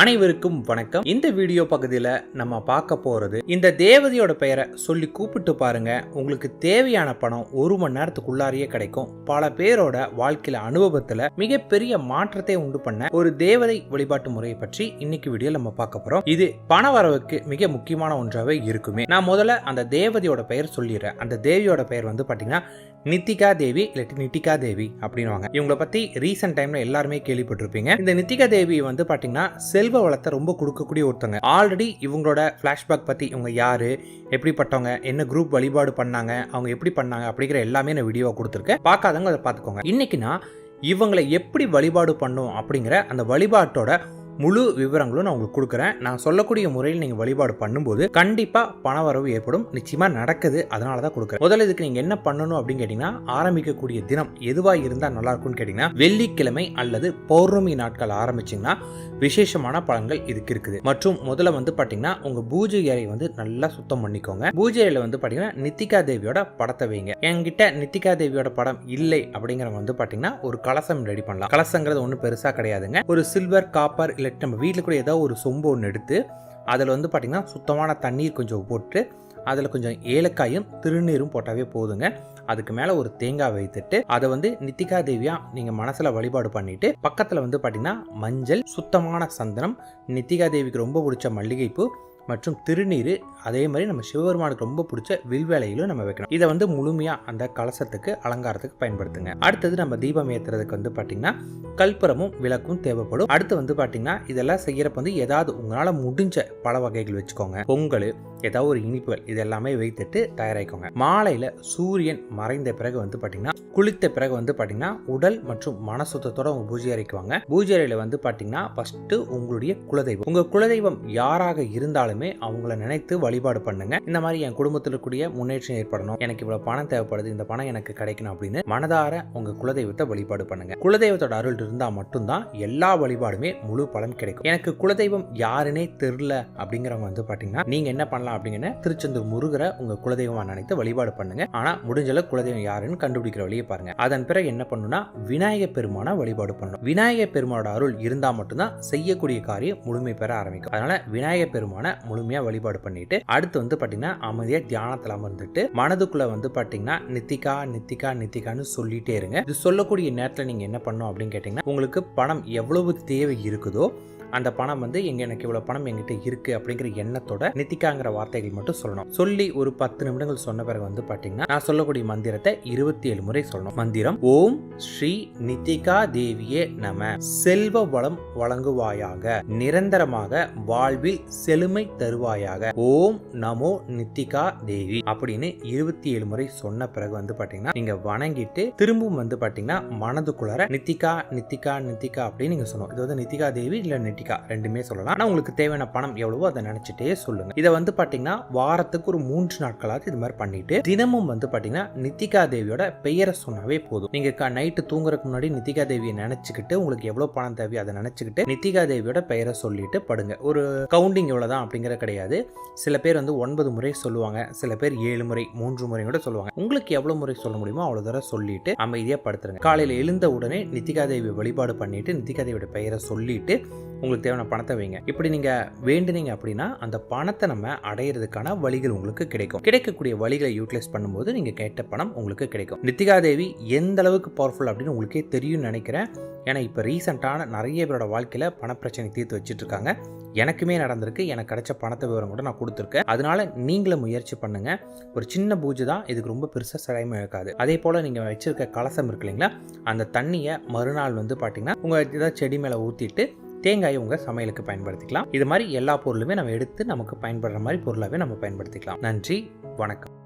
அனைவருக்கும் வணக்கம். இந்த வீடியோ பகுதியில் நம்ம பார்க்க போகிறது இந்த தேவதையோட பெயரை சொல்லி கூப்பிட்டு பாருங்க. உங்களுக்கு தேவையான பணம் ஒரு மணி நேரத்துக்குள்ளாரியே கிடைக்கும். பல பேரோட வாழ்க்கையில அனுபவத்துல மிகப்பெரிய மாற்றத்தை உண்டு பண்ண ஒரு தேவதை வழிபாட்டு முறையை பற்றி இன்னைக்கு வீடியோ நம்ம பார்க்க போறோம். இது பண வரவுக்கு மிக முக்கியமான ஒன்றாவே இருக்குமே. நான் முதல்ல அந்த தேவதையோட பெயர் சொல்லிடுறேன். அந்த தேவியோட பெயர் வந்து பாத்தீங்கன்னா நித்திகா தேவி இல்லாட்டி நித்திகா தேவி அப்படின்னுவாங்க. இவங்கள பத்தி ரீசெண்ட் டைம்ல எல்லாருமே கேள்விப்பட்டிருப்பீங்க. இந்த நித்திகா தேவி வந்து பாத்தீங்கன்னா செல்வ வளத்தை ரொம்ப கொடுக்கக்கூடிய ஒருத்தவங்க ஆல்ரெடி இவங்களோட ஃபிளாஷ்பேக் பத்தி இவங்க யாரு எப்படிப்பட்டவங்க என்ன குரூப் வழிபாடு பண்ணாங்க அவங்க எப்படி பண்ணாங்க அப்படிங்கிற எல்லாமே நான் வீடியோவை கொடுத்துருக்கேன். பார்க்காதவங்க அதை பார்த்துக்கோங்க. இன்னைக்கு நான் இவங்களை எப்படி வழிபாடு பண்ணும் அப்படிங்கிற அந்த வழிபாட்டோட முழு விவரங்களும் நான் உங்களுக்கு கொடுக்குறேன். நான் சொல்லக்கூடிய முறையில் நீங்கள் வழிபாடு பண்ணும்போது கண்டிப்பாக பணவரவு ஏற்படும். நிச்சயமாக நடக்குது. அதனால தான் கொடுக்குறேன். முதல்ல இதுக்கு நீங்கள் என்ன பண்ணணும் அப்படின்னு கேட்டிங்கன்னா ஆரம்பிக்கக்கூடிய தினம் எதுவாக இருந்தால் நல்லா இருக்கும்னு கேட்டிங்கன்னா வெள்ளிக்கிழமை அல்லது பௌர்ணமி நாட்கள் ஆரம்பிச்சிங்கன்னா விசேஷமான பலன்கள் இதுக்கு இருக்குது. மற்றும் முதல்ல வந்து பார்த்தீங்கன்னா உங்கள் பூஜை அறை வந்து நல்லா சுத்தம் பண்ணிக்கோங்க. பூஜை அறையில் வந்து பார்த்தீங்கன்னா நித்திகா தேவியோட படத்தை வைங்க. என்கிட்ட நித்திகா தேவியோட படம் இல்லை அப்படிங்கிறவங்க வந்து பார்த்தீங்கன்னா ஒரு கலசம் ரெடி பண்ணலாம். கலசங்கிறது ஒன்றும் பெருசாக கிடையாதுங்க. ஒரு சில்வர் காப்பர் இல்லை நம்ம வீட்டில் கூட ஏதோ ஒரு சொம்பு ஒன்று எடுத்து அதில் வந்து பார்த்திங்கன்னா சுத்தமான தண்ணீர் கொஞ்சம் போட்டு அதில் கொஞ்சம் ஏலக்காயும் திருநீரும் போட்டாவே போதுங்க. அதுக்கு மேலே ஒரு தேங்காய் வைத்துட்டு அதை வந்து நித்திகா தேவியா நீங்கள் மனசில் வழிபாடு பண்ணிட்டு பக்கத்தில் வந்து பார்த்தீங்கன்னா மஞ்சள் சுத்தமான சந்தனம் நித்திகா தேவிக்கு ரொம்ப பிடிச்ச மல்லிகைப்பூ மற்றும் திருநீர் அதே மாதிரி நம்ம சிவபெருமானுக்கு ரொம்ப பிடிச்ச வில்வேலையிலும் நம்ம வைக்கணும். இதை வந்து முழுமையாக அந்த கலசத்துக்கு அலங்காரத்துக்கு பயன்படுத்துங்க. அடுத்தது நம்ம தீபம் ஏற்றுறதுக்கு வந்து பார்த்தீங்கன்னா கல்புரமும் விளக்கும் தேவைப்படும். அடுத்து வந்து பார்த்தீங்கன்னா இதெல்லாம் செய்யறப்ப வந்து ஏதாவது உங்களால் முடிஞ்ச பல வகைகள் வச்சுக்கோங்க. பொங்கல் ஏதாவது ஒரு இனிப்புகள் இது எல்லாமே வைத்துட்டு தயாராகிக்கோங்க. மாலையில் சூரியன் மறைந்த பிறகு வந்து பார்த்தீங்கன்னா குளித்த பிறகு வந்து பார்த்தீங்கன்னா உடல் மற்றும் மன சுத்தத்தோட உங்கள் பூஜை அறைக்குவாங்க. பூஜை அறையில் வந்து பார்த்தீங்கன்னா ஃபஸ்ட்டு உங்களுடைய குலதெய்வம். உங்கள் குலதெய்வம் யாராக இருந்தாலுமே அவங்கள நினைத்து வழிபாடு பண்ணுங்க. இந்த மாதிரி என் குடும்பத்தில் இருக்கக்கூடிய முன்னேற்றம் ஏற்படணும். எனக்கு இவ்வளோ பணம் தேவைப்படுது இந்த பணம் எனக்கு கிடைக்கணும் அப்படின்னு மனதார உங்கள் குலதெய்வத்தை வழிபாடு பண்ணுங்க. குலதெய்வத்தோட அருள் இருந்தால் மட்டும்தான் எல்லா வழிபாடுமே முழு பலன் கிடைக்கும். எனக்கு குலதெய்வம் யாருன்னே தெரில அப்படிங்கிறவங்க வந்து பார்த்தீங்கன்னா நீங்கள் என்ன பண்ணலாம் அப்படிங்கிற திருச்செந்தூர் முருகரை உங்கள் குலதெய்வமா நினைத்து வழிபாடு பண்ணுங்க. ஆனால் முடிஞ்சளவு குலதெய்வம் யாருன்னு கண்டுபிடிக்கிற வழியை பாருங்க. அதன் பிறகு என்ன பண்ணுன்னா விநாயக பெருமானை வழிபாடு பண்ணணும். விநாயக பெருமானோட அருள் இருந்தால் மட்டும்தான் செய்யக்கூடிய காரியம் முழுமை பெற ஆரம்பிக்கும். அதனால விநாயக பெருமானை முழுமையாக வழிபாடு பண்ணிட்டு அடுத்து வந்து பார்த்தீங்கன்னா அமைதியாக தியானத்துல அமர்ந்துட்டு மனதுக்குள்ள வந்து பார்த்தீங்கன்னா நித்திகா நித்திகா நித்திகான்னு சொல்லிட்டே இருங்க. இது சொல்லக்கூடிய நேரத்தில் நீங்கள் என்ன பண்ணணும் அப்படின்னு கேட்டிங்கன்னா உங்களுக்கு பணம் எவ்வளவு தேவை இருக்குதோ அந்த பணம் வந்து எங்க எனக்கு இவ்வளவு பணம் எங்கிட்ட இருக்கு அப்படிங்கிற எண்ணத்தோட நித்திகாங்கிற வார்த்தைகள் மட்டும் சொல்லணும். சொல்லி ஒரு பத்து நிமிடங்கள் சொன்ன பிறகு வந்து பாத்தீங்கன்னா நான் சொல்லக்கூடிய மந்திரத்தை இருபத்தி ஏழு முறை சொல்லணும். மந்திரம் ஓம் ஸ்ரீ நித்திகா தேவியே நம. செல்வ வளம் வழங்குவாயாக. நிரந்தரமாக வாழ்வில் செழுமை தருவாயாக. ஓம் நமோ நித்திகா தேவி. அப்படின்னு இருபத்தி ஏழு முறை சொன்ன பிறகு வந்து பாத்தீங்கன்னா நீங்க வணங்கிட்டு திரும்பவும் வந்து பாத்தீங்கன்னா மனதுக்குள்ளார நித்திகா நித்திகா நித்திகா அப்படின்னு நீங்க சொல்லணும். இது வந்து நித்திகா தேவி இல்ல நித்திகா ரெண்டுமே சொல்லலாம். ஆனா உங்களுக்கு தேவையான பணம் எவ்வளவோ அதை நினைச்சிட்டே சொல்லுங்க. இதை வந்து பாத்தீங்கன்னா வாரத்துக்கு ஒரு மூன்று நாட்களாவது இது மாதிரி பண்ணிட்டு தினமும் வந்து பாத்தீங்கன்னா நித்திகா தேவியோட பெயரை சொன்னாவே போதும். நீங்க நைட்டு தூங்குறதுக்கு முன்னாடி நித்திகா தேவியை நினைச்சுக்கிட்டு உங்களுக்கு எவ்வளவு பணம் தேவையோ அதை நினைச்சுக்கிட்டு நித்திகா தேவியோட பெயரை சொல்லிட்டு படுங்க. ஒரு கவுண்டிங் எவ்வளவுதான் அப்படிங்கிற கிடையாது. சில பேர் வந்து ஒன்பது முறை சொல்லுவாங்க. சில பேர் ஏழு முறை மூன்று முறை கூட சொல்லுவாங்க. உங்களுக்கு எவ்வளவு முறை சொல்ல முடியுமோ அவ்வளவு தடவை சொல்லிட்டு அமைதியா படுத்துருங்க. காலையில் எழுந்த உடனே நித்திகா தேவி வழிபாடு பண்ணிட்டு நித்திகா தேவியோட பெயரை சொல்லிட்டு உங்களுக்கு தேவையான பணத்தை வைங்க. இப்படி நீங்க வேண்டுனீங்க அப்படின்னா அந்த பணத்தை நம்ம அடையிறதுக்கான வழிகள் உங்களுக்கு கிடைக்கும். கிடைக்கக்கூடிய வழிகளை யூட்டிலைஸ் பண்ணும்போது நீங்க கேட்ட பணம் உங்களுக்கு கிடைக்கும். நித்திகா தேவி எந்த அளவுக்கு பவர்ஃபுல் அப்படின்னு உங்களுக்கே தெரியும்னு நினைக்கிறேன். ஏன்னா இப்போ ரீசெண்டான நிறைய பேரோட வாழ்க்கையில் பணப்பிரச்சனை தீர்த்து வச்சுட்டு இருக்காங்க. எனக்குமே நடந்திருக்கு. எனக்கு கிடைச்ச பணத்தை விவரம் கூட நான் கொடுத்துருக்கேன். அதனால நீங்களும் முயற்சி பண்ணுங்க. ஒரு சின்ன பூஜை தான் இதுக்கு ரொம்ப பெருசாக சிரமம் இருக்காது அதே போல் நீங்கள் வச்சிருக்க கலசம் இருக்கு இல்லைங்களா? அந்த தண்ணியை மறுநாள் வந்து பார்த்தீங்கன்னா உங்கள் ஏதாவது செடி மேலே ஊற்றிட்டு தேங்காயை உங்கள் சமையலுக்கு பயன்படுத்திக்கலாம். இது மாதிரி எல்லா பொருளுமே நம்ம எடுத்து நமக்கு பயன்படுற மாதிரி பொருளாகவே நம்ம பயன்படுத்திக்கலாம். நன்றி வணக்கம்.